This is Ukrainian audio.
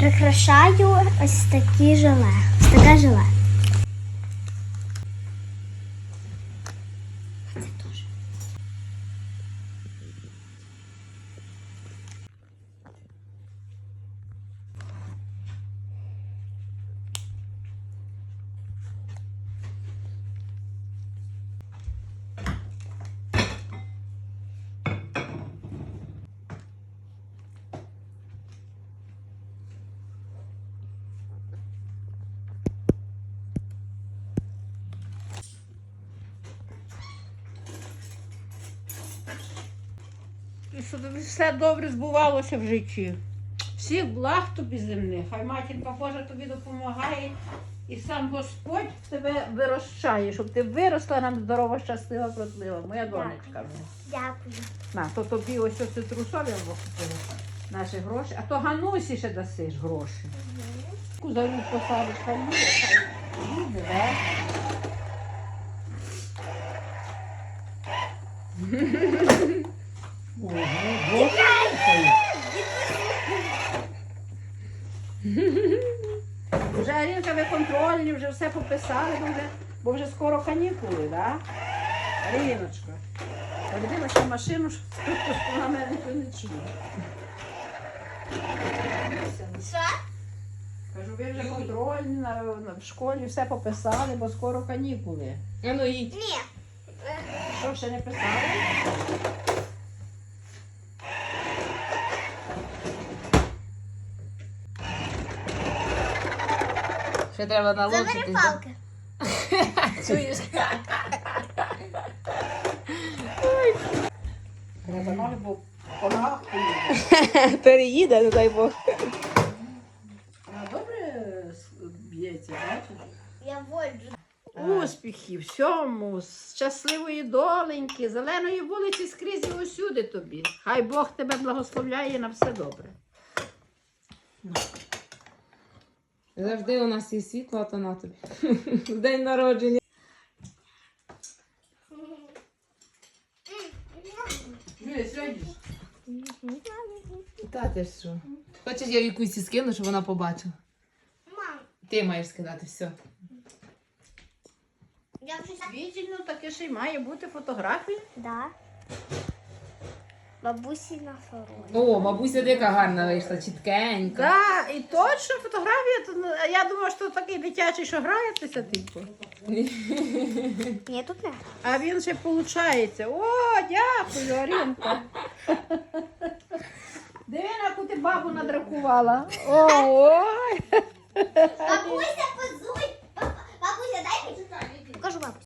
прикрашаю ось такі желе. Ось таке желе. Це теж. Щоб тобі все добре збувалося в житті. Всіх благ тобі земних, хай матінка Божа тобі допомагає і сам Господь тебе вирощає, щоб ти виросла нам здорова, щаслива, вродлива. Моя донечка. Дякую. На, то тобі ось оце трусові або купили наші гроші, а то Ганусі ще дасиш гроші. За руку посадиш, хай буде, хай живе. Ого, Вже Арінка, ви контрольні, вже все пописали, бо вже, бо вже скоро канікули, так? Да? Аріночка. Подивилася машину, що вона мене не чує. Що? Кажу, ви вже контрольні на, на- в школі все пописали, бо скоро канікули. А ну їдь. Ні. Що ще не писали? Ще треба Забери палки. Чуєш? Треба ноги, бо по ногах поїде. Переїде, не дай Бог. Вона добре б'ється, бачиш? Я воджу. Успіхів, всьому, щасливої доленьки, зеленої вулиці скрізь і усюди тобі. Хай Бог тебе благословляє на все добре. Завжди у нас є світло, а то на тобі. День народження. Юля, сьогодні. Та ти що? Хочеш, я Вікусі скину, щоб вона побачила. Мам, Ти маєш скидати все. я вже Віддільно таке ще й має бути фотографія. Да. Бабусі на сороні. О, бабуся дика гарна вийшла, чіткенька. Да, і точно фотографія, то, ну, я думаю, що такий дитячий, що граєтеся, типу. Ні, тут не. А він ще виходить. О, дякую, Орінка. Диви, яку ти бабу надракувала. Ой. Бабуся, позуй. Бабуся, дай мені Покажу бабусі.